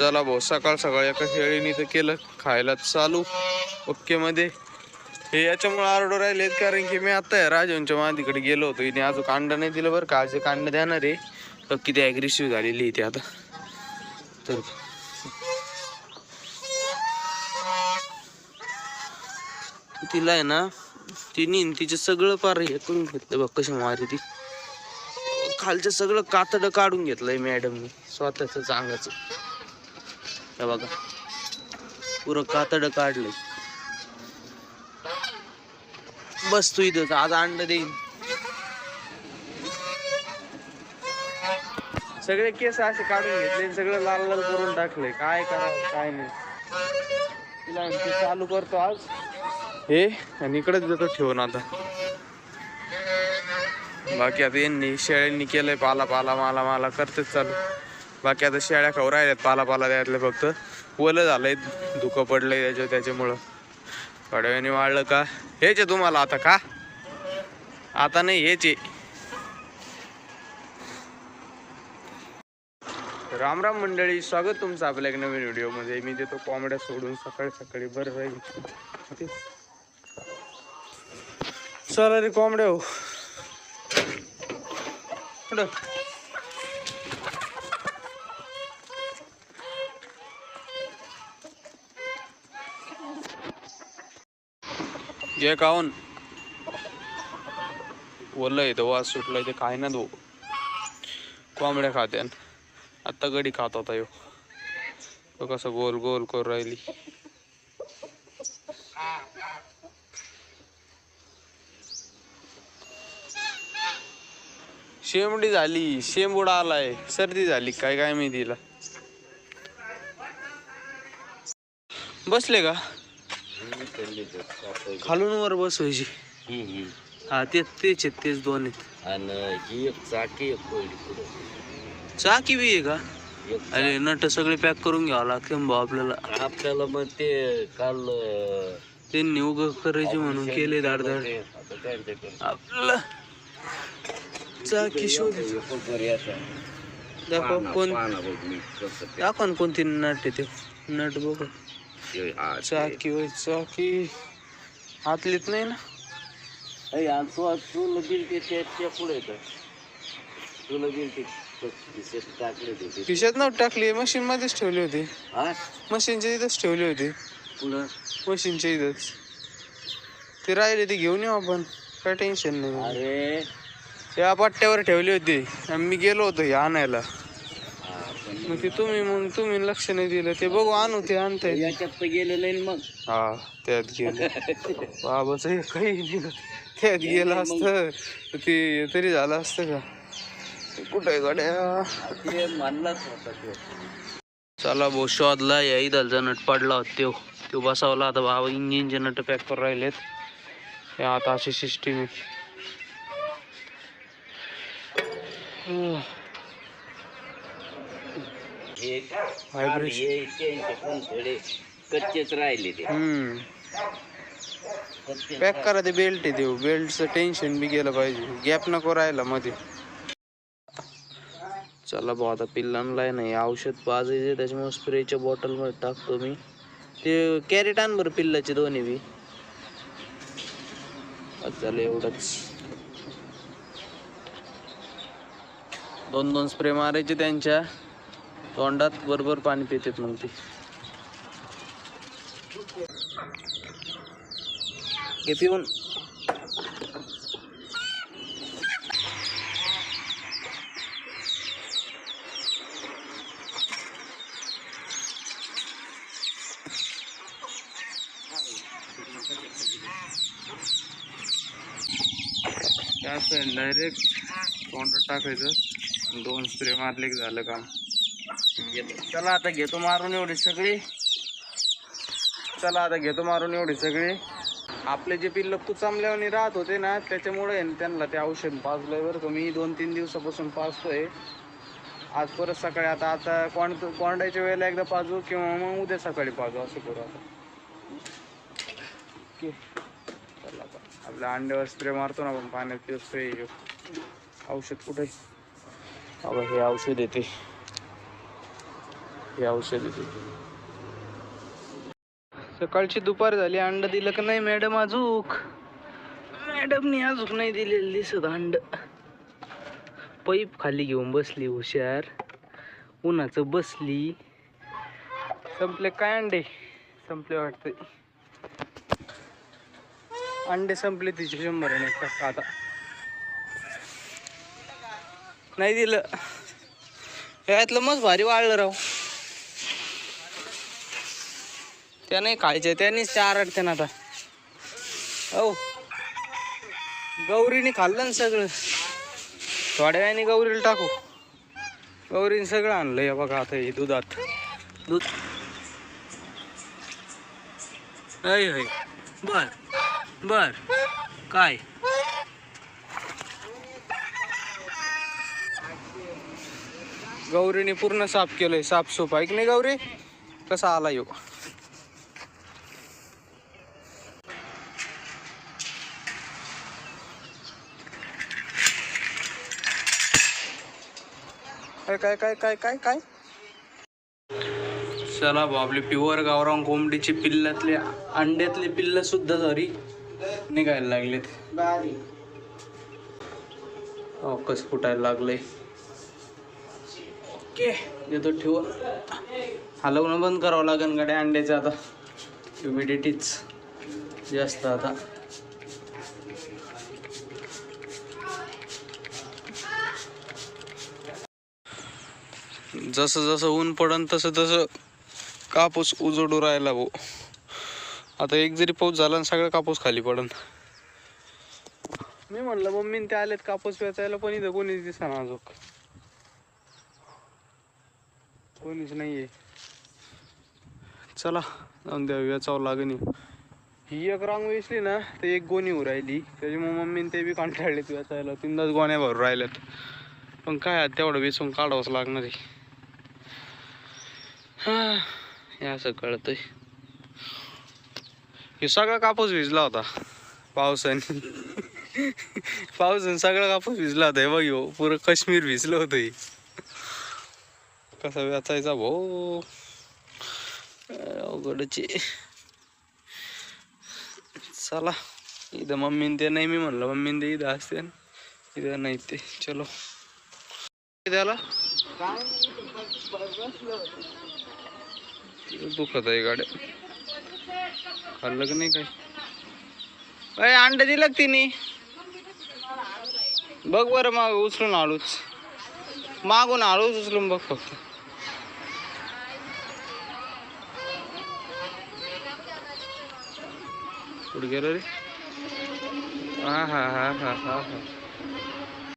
चला भाऊ सकाळ सकाळ एका शेळीने तर केलं खायला चालू. ओके मध्ये. हे याच्यामुळे आरडो राहिलेत कारण की मी आता राजवंच्या मादीकडे गेलो होतो. इथे अजून कांड नाही दिलं बरं का आज कांड देणार आहे. तर किती ॲग्रेसिव्ह झालेली आहे आता. तर तिला आहे ना तिने न तिचे सगळं पार हे करून घेतलं बघ कशी मारी ती. खालचं सगळं कातडं काढून घेतलंय मॅडमनी स्वतःच चांगाचं हे बघा. पुरं कातड काढलंय. बस तू इथं आज अंड देईन. सगळे केस असे काढून घेतले सगळं लाल लाल करून टाकले काय करावं काय नाही. तिला चालू करतो आज. हे आणि इकडेच देतो ठेवून आता. बाकी आता यांनी शेळ्यांनी केलंय पाला पाला माला माला करतेच चालू. बाकी आता शेळ्या खाऊ राहिल्यात पाला पाला त्यातले फक्त. ओलं झालंय धुकं पडलंय त्याच्या त्याच्यामुळं. थोड्या वाढलं का? हेच आहे तुम्हाला आता का? आता नाही हेच आहे. राम राम मंडळी स्वागत तुमचं आपल्या एक नवीन व्हिडिओमध्ये. मी देतो कोंबड्या सोडून सकाळी सकाळी. बरं राहील चला रे कोंबड्या हो. जे ये काऊन बोललंय तो वास सुटलाय ते काय ना तो कोंबड्या खात्यान आत्ता गडी खात होता यो. तो कसं गोल गोल करून राहिली. शेमडी झाली शेंबूड आलाय. सर्दी झाली काय काय मी तिला. बसले का? खालून वर बसवायची. हा तेच तेच आहेत तेच दोन आहेत. आणि ही एक चाकी एक पहिली पुढे चाकी बी आहे का? अरे नट सगळे पॅक करून घ्यावं लागते भाऊ आपल्याला. आपल्याला मग ते काल त्यांनी उग करायचे म्हणून केले ते आता त्यांच्याकडे आपल्याला चाकी शोध. दाखव कोण ते- दाखव कोणती नट आहे ते. नट बघ. ते ते. चाकी चाकी हातलीत नाही ना? तुला पुढे तुला बिल ते खिशात नव्हती टाकली मशीन मध्येच ठेवली होती. मशीनच्या इथंच ठेवली होती. पुढं? मशीनच्या इथंच. ते राहिले ते घेऊन येऊ आपण. काय टेन्शन नाही. अरे. त्या पट्ट्यावर ठेवली होती. आणि मी गेलो होतो हे आणायला. हा, मग ते तुम्ही मग तुम्ही लक्ष नाही दिलं ते बघू आणू ते आणताय. याच्यात तर गेले नाही ना मग. हा त्यात गेलं. बाबाच काही निघत त्यात गेलं असतं तर ते तरी झालं असतं का? कुठे गड्या? ते म्हणलाच होता तो. चला भाऊ शोधला या इदालचा नट पडला होता त्यो. त्यो बसावला आता बाबा इंजिनचे नट पॅक करून राहिलेत. हे आता अशी सिस्टीम आहे. हे Vibration. हे त्यांचे पण थोडे कच्चेच राहिले ते. हम्म. कच्चे पॅक करा ते बेल्ट आहे देऊ. बेल्टचं टेन्शन बी गेलं पाहिजे. गॅप नको राहिला मध्ये. चला भाऊ आता पिल्लांना आहे नाही औषध पाजायचे त्याच्यामुळे स्प्रेच्या बॉटलमध्ये टाकतो मी. ते कॅरेट आण बरं पिल्लाचे दोन्ही बी. बस झालं एवढंच. दोन दोन स्प्रे मारायचे त्यांच्या. तोंडात बरोबर पाणी पितात मग ते. हे पिऊन. डायरेक्ट तोंडात टाकायचं दोन स्प्रे मारले की झालं काम. चला आता घेतो मारून एवढी सगळी. चला आता घेतो मारून एवढी सगळी. आपले जे पिल्ल कुचामल्यावर राहत होते ना त्याच्यामुळे त्यांना ते औषध पाजलंय बरं का. मी दोन तीन दिवसापासून पाजतोय. आज परत सकाळी आता आता कोण कोंडायच्या वेळेला एकदा पाजू किंवा मग उद्या सकाळी पाजू असं करू आता. चला आपल्या अंड्यावर स्प्रे मारतो ना आपण पाण्यात ते स्प्रे औषध कुठे? बाबा हे औषध येते हे औषध सकाळची दुपार झाली अंड दिलं का नाही मॅडम अजूक? मॅडमनी अजूक नाही दिलेलं दिसत अंड. पैप खाली घेऊन बसली हुशार. उन्हाचं बसली. संपले काय अंडे? संपले वाटते अंडे संपले तिचे शंभर आता. नाही दिलं. यातलं मग भारी वाढलं राव. त्या नाही खायचं त्यानेच चार अडते ना आता. हो गौरीने खाल्लं ना सगळं. थोड्या वेळाने गौरीला टाकू. गौरीने सगळं आणलं या बघा आता हे दुधात. दूध. अय होय बर बर. काय? गौरीने पूर्ण साफ केलंय साफसूफ. ऐक नाही गौरी कसा आला येऊ काय काय काय काय काय काय? चला आपली प्युअर गावरान कोंबडीची पिल्लातले अंड्यातले पिल्ल सुद्धा सॉरी निघायला लागलेत. कस फुटायला लागलंय. ओके. देतो ठेव. हलवणं बंद करावं लागेल गाड्या अंड्याचं आता. ह्युमिडिटीच जास्त आता. जसं जसं ऊन पडन तसं तसं कापूस उजडू राहिला भाऊ. आता एक जरी पाऊस झाला ना सगळं कापूस खाली पडन. मी म्हणलं मम्मीन ते आलेत कापूस वेचायला पण इथं कोणीच दिसना अजून. कोणीच नाहीये. चला जाऊन द्या वेचावं लागेल. ही एक रांग वेचली ना तर एक गोणी होऊ राहिली. त्याच्यामुळे मम्मीन ते बी कंटाळलेत वेचायला. तीनदाच गोण्या भरून राहिल्यात. पण काय तेवढं वेचून काढावंच लागणार आहे. हा, हे असं कळतंय हे सगळा कापूस भिजला होता पावसाने. पावसाने सगळा कापूस भिजला होता हे बघ हो पुरं काश्मीर भिजलं होतं हे. कसा वाचायचा भो. अवघडचे चला इथं मम्मीन ते नाही मी म्हणलं मम्मीन ते इथं असते इथं नाही ते चलो. त्याला दुखत आहे गाड्या. खाल्लं की नाही काय अय अंड दिलं तिने? बघ बरं माग उचलून आळूच. मागून आळूच उचलून बघ फक्त. कुठे गेलं रे? हा हा हा हा हा हा.